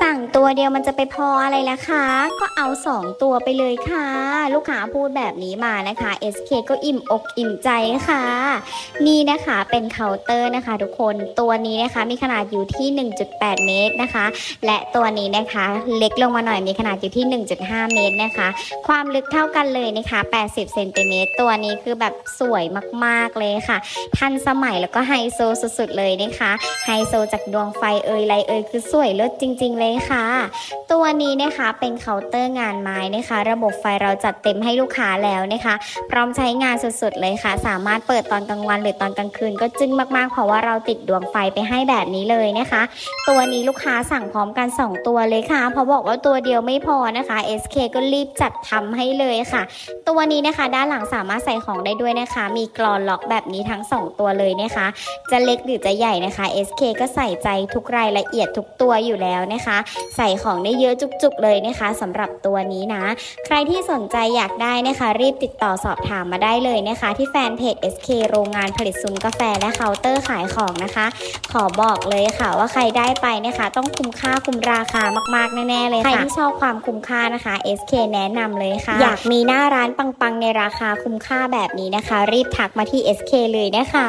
สั่งตัวเดียวมันจะไปพออะไรล่ะคะ ก็เอา 2 ตัวไปเลยค่ะ ลูกค้าพูดแบบนี้มานะคะ SK ก็อิ่มอกอิ่มใจค่ะ นี่นะคะเป็นเคาน์เตอร์นะคะ ทุกคนตัวนี้นะคะมีขนาดอยู่ที่ 1.8 เมตรนะคะ และตัวนี้นะคะเล็กลงมาหน่อยมีขนาดอยู่ที่ 1.5 เมตรนะคะ ความลึกเท่ากันเลยนะคะ 80 เซนติเมตรตัวนี้คือแบบสวยมากๆเลยค่ะ ทันสมัยแล้วก็ไฮโซสุดๆเลยนะคะไฮโซจากดวงไฟเอ่ยไรเอ่ยคือสวยเลิศจริงๆ เลยค่ะ ตัวนี้นะคะเป็นเคาน์เตอร์งานไม้นะคะ ระบบไฟเราจัดเต็มให้ลูกค้าแล้วนะคะ พร้อมใช้งานสุดๆเลยค่ะ สามารถเปิดตอนกลางวันหรือตอนกลางคืนก็จึ้งมากๆ เพราะว่าเราติดดวงไฟไปให้แบบนี้เลยนะคะ ตัวนี้ลูกค้าสั่งพร้อมกัน 2 ตัวเลยค่ะ เพราะบอกว่าตัวเดียวไม่พอนะคะ SK ก็รีบจัดทำให้เลยค่ะ ตัวนี้นะคะด้านหลังสามารถใส่ของได้ด้วยนะคะ มีกรอนล็อกแบบนี้ทั้ง 2 ตัวเลยนะคะ จะเล็กหรือจะใหญ่นะคะ SK ก็ใส่ใจทุกรายละเอียดทุกตัวอยู่แล้วนะคะใส่ของได้เยอะจุกๆเลยนะคะสำหรับตัวนี้นะ ใครที่สนใจอยากได้นะคะ รีบติดต่อสอบถามมาได้เลยนะคะ ที่แฟนเพจ SK โรงงานผลิตซุ้มกาแฟและเคาน์เตอร์ขายของนะคะ ขอบอกเลยค่ะว่าใครได้ไปนะคะ ต้องคุ้มค่าคุ้มราคามากๆแน่ๆเลยค่ะใครที่ชอบความคุ้มค่านะคะ SK แนะนำเลยค่ะ อยากมีหน้าร้านปังๆในราคาคุ้มค่าแบบนี้นะคะ รีบทักมาที่ SK เลยนะคะ